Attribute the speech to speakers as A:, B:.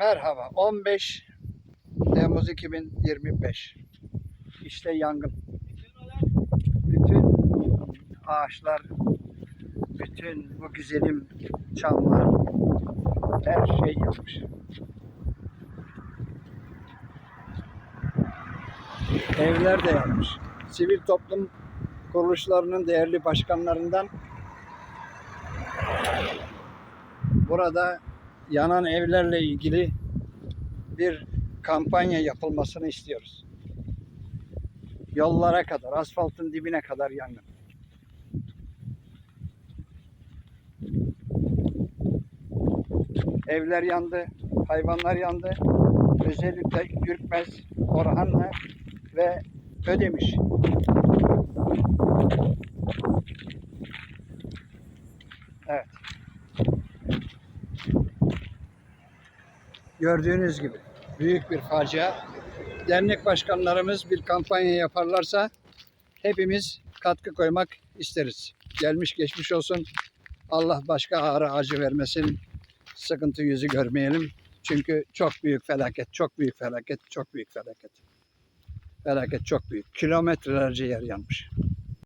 A: Merhaba. 15 Temmuz 2025. İşte yangın. Bütün ağaçlar, bütün bu güzelim çamlar, her şey yanmış. Evler de yanmış. Sivil toplum kuruluşlarının değerli başkanlarından burada yanan evlerle ilgili bir kampanya yapılmasını istiyoruz. Yollara kadar, asfaltın dibine kadar yangın. Evler yandı, hayvanlar yandı. Özellikle Gürkmez, Orhanlı ve Ödemiş. Evet. Gördüğünüz gibi büyük bir facia. Dernek başkanlarımız bir kampanya yaparlarsa hepimiz katkı koymak isteriz. Gelmiş geçmiş olsun. Allah başka ağrı acı vermesin. Sıkıntı yüzü görmeyelim. Çünkü çok büyük felaket, çok büyük felaket, çok büyük felaket. Felaket çok büyük. Kilometrelerce yer yanmış.